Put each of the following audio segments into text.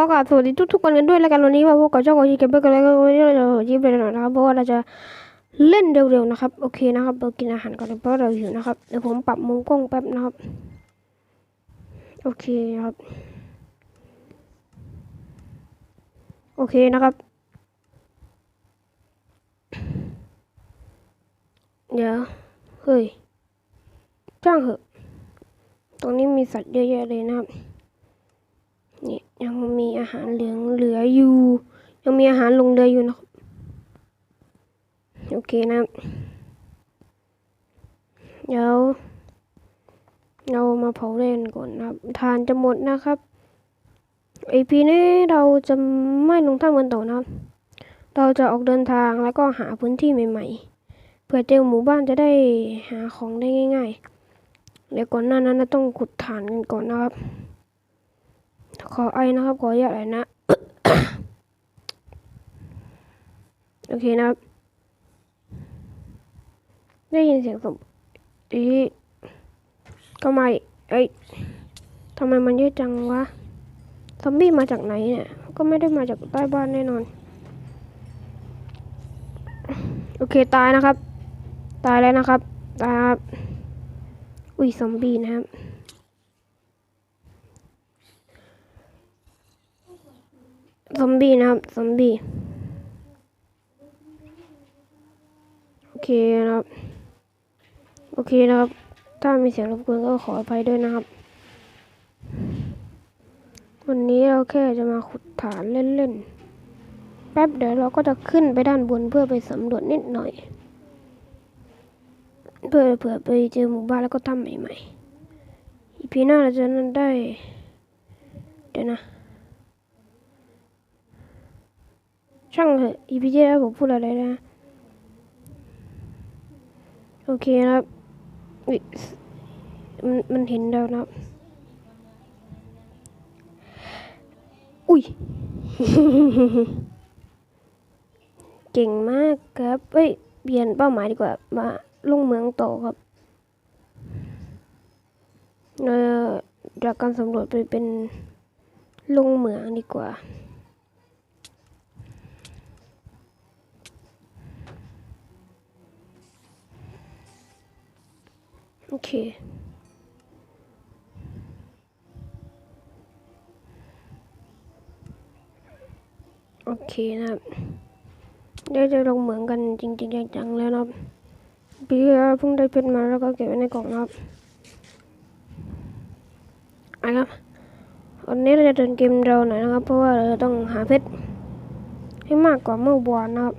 อกราบสวัสดีทุกๆคนกันด้วยแล้วกันวันนี้มาพบกับช่องของยีเก็บเบอร์กันแล้วก็วันนี้เราจะยิบเลยหน่อยนะครับเพราะว่าเราจะเล่นเร็วๆนะครับโอเคนะครับเรากินอาหารก่อนเพราะเราหิวนะครับเดี๋ยวผมปรับมุมกล้องแป๊บนะครับโอเคครับโอเคนะครับ เดี๋ยวเฮ้ยจ้างเหอะตรงนี้มีสัตว์เยอะแยะเลยนะครับ นี่ยังมีอาหารเหลืองเหลืออยู่ ยังมีอาหารลงเรืออยู่นะครับโอเคนะครับเดี๋ยวเรามาเผาเล่นก่อนนะครับทานจะหมดนะครับไอพีนี้เราจะไม่ลงถ้ำกันต่อนะครับ เราจะออกเดินทางแล้วก็หาพื้นที่ใหม่ ๆ เพื่อเจอหมู่บ้านจะได้หาของได้ง่าย ๆ เดี๋ยวก่อนหน้านั้นเราต้องขุดฐานกันก่อนนะครับ ขอไอนะครับ ขออย่าตอะไรนะ โอเคนะครับ ได้ยินเสียงสมอีก็ไม่เอ้ยทำไมมันเยอะจังวะ ซอมบี้มาจากไหนเนี่ย ก็ไม่ได้มาจากใต้บ้านแน่นอน โอเคตายนะครับ ตายแล้วนะครับ ตายครับ อุ้ยซอมบี้นะครับ ซอมบี้นะครับ ซอมบี้ โอเคนะครับ โอเคนะครับ ถ้ามีเสียงรบกวนก็ขออภัยด้วยนะครับ วันนี้เราแค่จะมาขุดฐานเล่นๆ แป๊บเดี๋ยวเราก็จะขึ้นไปด้านบนเพื่อไปสำรวจนิดหน่อย เพื่อเผื่อไปเจอหมู่บ้านแล้วก็ทำใหม่ๆ อีพีหน้าเราจะนั้นได้ เดี๋ยวนะ ช่างเถอะอีพีที่แล้วผมพูดอะไรนะ โอเคนะครับมันมันเห็นแล้วนะอุ้ย เก่งมากครับเอ้ย เปลี่ยนเป้าหมายดีกว่า มาลงเมืองต่อครับ เออจากการสำรวจไปเป็นลงเหมืองดีกว่า โอเค โอเคนะครับเดี๋ยวจะลงเหมืองกันจริง ๆ จังๆแล้วนะครับพี่เพิ่งได้เพชรมาแล้วก็เก็บไว้ในกล่องนะครับอะครับวันนี้เราจะเดินเกมเร็วหน่อยนะครับ เพราะว่าเราต้องหาเพชรให้มากกว่าเมื่อวานนะครับ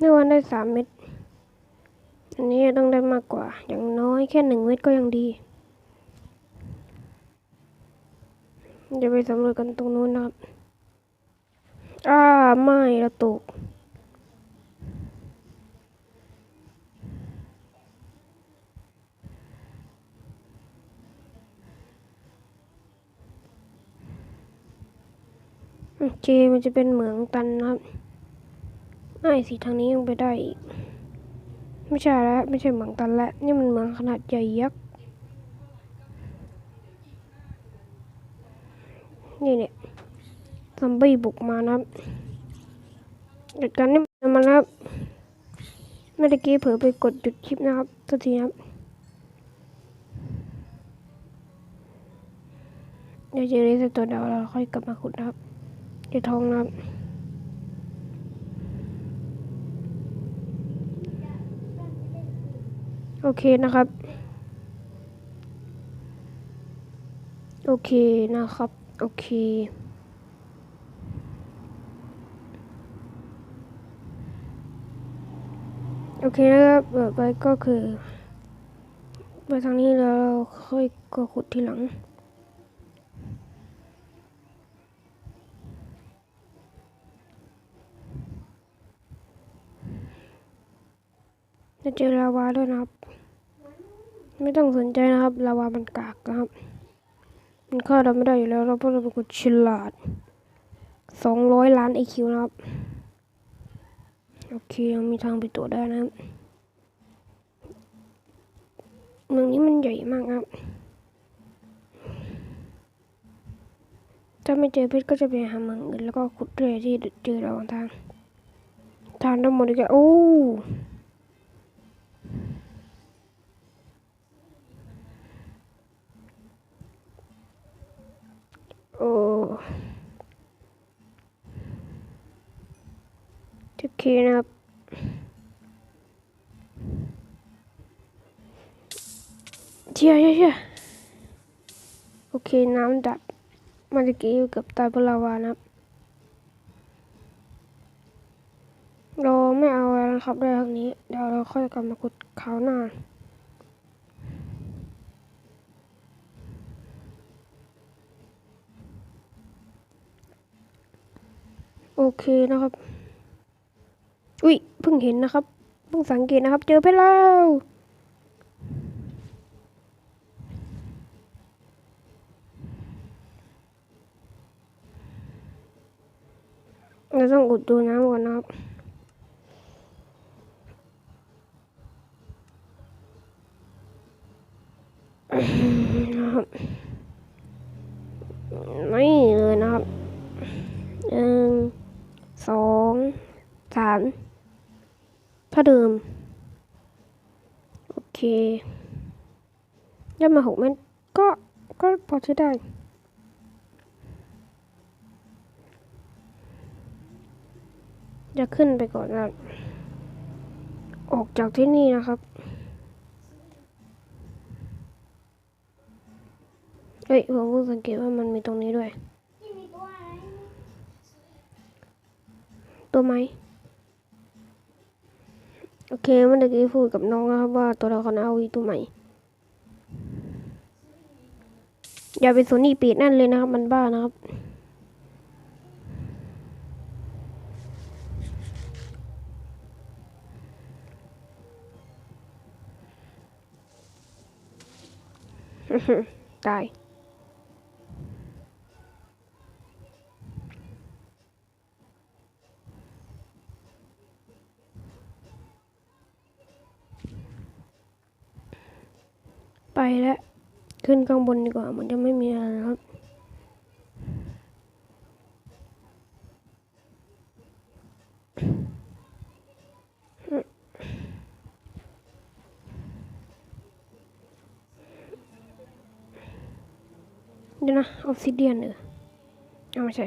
เมื่อวานได้สามเม็ด อันนี้ต้องได้มากกว่า อย่างน้อยแค่หนึ่งเม็ดก็ยังดี จะไปสำรวจกันตรงนู้นนะครับ อ่า ไม่เราตกเคมันจะเป็นเหมืองตันนะครับ ไม่สิทางนี้ยังไปได้อีก ไม่ใช่แล้วไม่ใช่เหมืองตันแล้วนี่มันเหมืองขนาดใหญ่ยักษ์นี่เนี่ยซอมบี้บุกมานะครับจัดการนี่มันนะครับเมื่อกี้เผลอไปกดหยุดคลิปนะครับสักทีครับเดี๋ยวเจอเรสตัวเดียวเราค่อยกลับมาขุดนะครับเดี๋ยวทองนะครับ โอเคนะครับ โอเคนะครับ โอเค โอเคนะครับเปิดไปก็คือไปทางนี้แล้วเราค่อยก็ขุดทีหลังจะเจอลาวาด้วยนะครับ ไม่ต้องสนใจนะครับลาวามันกากนะครับ มันฆ่าเราไม่ได้อยู่แล้วเราเพราะเราเป็นคนฉลาดสองร้อยล้านไอคิวนะครับ โอเคยังมีทางไปตัวได้นะเมืองนี้มันใหญ่มากครับ ถ้าไม่เจอเพชรก็จะไปหาเมืองอื่นแล้วก็ขุดเรือที่เจอระหว่างทาง ทางทั้งหมดเลยโอ้ โอ้โอเคนะครับเชี่ยเชี่ยเชี่ยโอเค น้ำดับเมื่อกี้เกือบตายเพราะลาวานะครับ เราไม่เอาแล้วนะครับได้ทางนี้ เดี๋ยวเราค่อยกลับมาขุดขาวหน้า เคนะครับ อุ้ยเพิ่งเห็นนะครับ เพิ่งสังเกตนะครับ เจอเพชรแล้วเราต้องอุดดูน้ำก่อนนะครับนะครับ ดิม โอเคย่ามาหกเมตรก็ก็พอใช้ได้จะขึ้นไปก่อนนะออกจากที่นี่นะครับ เฮ้ยผมเพิ่งสังเกตว่ามันมีตรงนี้ด้วย ตัวไหม โอเคเมื่อกี้พูดกับน้องนะครับว่าตัวละครเอาวีตัวใหม่ อย่าเป็นโซนี่ปีดนั่นเลยนะครับ มันบ้านะครับตาย แล้ว ขึ้นข้างบนดีกว่า มันจะไม่มีอะไรครับเดี๋ยวนะออฟซิเดียนเออเอาไม่ใช่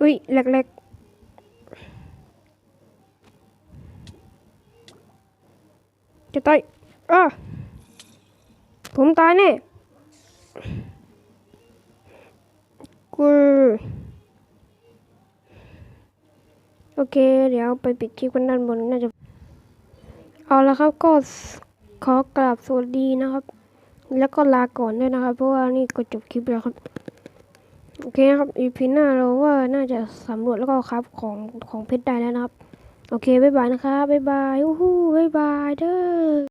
อุ้ยเล็กๆจะตายอะผมตายแน่กูโอเค เดี๋ยวไปปิดคลิปกันด้านบนน่าจะ เอาละครับก็ขอกราบสวัสดีนะครับ แล้วก็ลาก่อนด้วยนะครับ เพราะว่านี่ก็จบคลิปแล้วครับ โอเคนะครับอีพีหน้าเราว่าน่าจะสำรวจแล้วก็ครับของของเพชรได้แล้วนะครับ โอเค บ๊ายบายนะครับ บ๊ายบายอู้หู้บ๊ายบายเด้อ